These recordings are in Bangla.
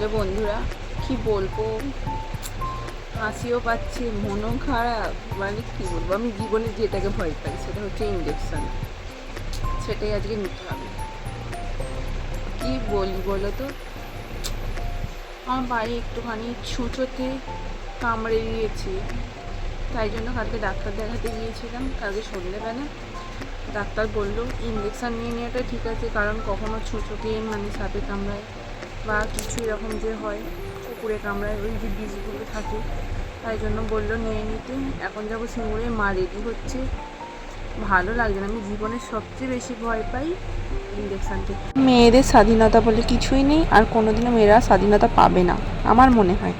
হ্যালো বন্ধুরা, কি বলব? হাসিও পাচ্ছে, মনও খারাপ মানে কি বলব? আমি জীবনে যেটাকে ভয় পাই সেটা হচ্ছে ইঞ্জেকশন সেটাই আজকে নিতে হবে। কি বলি বলো তো? আমার বাড়ি একটুখানি ছুঁচোতে কামড়ে দিয়েছে। তাই জন্য কালকে ডাক্তার দেখাতে গিয়েছিলাম, কালকে সন্ধ্যেবেলা ডাক্তার বলল ইঞ্জেকশান নিয়ে নেওয়াটা ঠিক আছে, কারণ কখনো ছুঁচোকে মানে সাপে কামড়ায়। বা কিছু এরকম যে হয় কুকুরে কামড়ায়, ওই যে বীজগুলো থাকে। তাই জন্য বলল, নিয়ে নিতে এখন যাব সিঙ্গুরে মা রেডি হচ্ছে, ভালো লাগছে না। আমি জীবনের সবচেয়ে বেশি ভয় পাই ইঞ্জেকশান থেকে। মেয়েদের স্বাধীনতা বলে কিছুই নেই, আর কোনোদিনও মেয়েরা স্বাধীনতা পাবে না, আমার মনে হয়।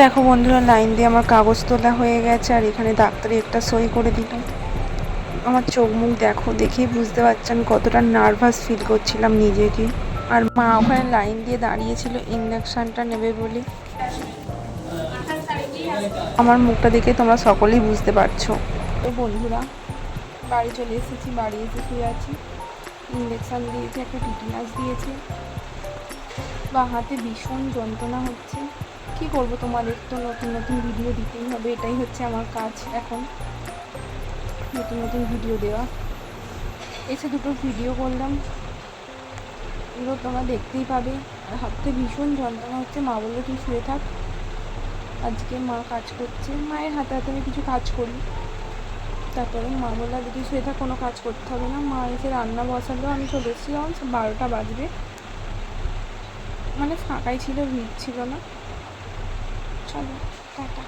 দেখো বন্ধুরা, লাইন দিয়ে আমার কাগজ তোলা হয়ে গেছে, আর এখানে ডাক্তারি একটা সই করে দিল। আমার চোখ মুখ দেখো, দেখেই বুঝতে পারছেন কতটা নার্ভাস ফিল করছিলাম নিজেকে। আর মা ওখানে লাইন দিয়ে দাঁড়িয়েছিল ইঞ্জেকশনটা নেবে বলে। আমার মুখটা দেখে তোমরা সকলেই বুঝতে পারছ। তো বন্ধুরা, বাড়ি চলে এসেছি, বাড়ি এসে শুয়ে আছি। ইঞ্জেকশন দিয়েছে, একটা টিটিনাস দিয়েছে। বা হাতে ভীষণ যন্ত্রণা হচ্ছে। কি করব তোমাদের তো নতুন নতুন ভিডিও দিতেই হবে, এটাই হচ্ছে আমার কাজ এখন। নতুন নতুন ভিডিও দেওয়া। এসে দুটো ভিডিও করলাম। এগুলো তোমরা দেখতেই পাবে। আর হাতে ভীষণ যন্ত্রণা হচ্ছে মা বলল, তুই শুয়ে থাক। আজকে মা কাজ করছে। মায়ের হাতে হাতে আমি কিছু কাজ করি। তারপরে মা বলল আজকে শুয়ে থাক, কোনো কাজ করতে হবে না। মা এসে রান্না বসালো। আমি চলে এসেছিলাম বারোটা বাজবে। মানে ফাঁকাই ছিল, ভিড় ছিল না। চলো, টাটা।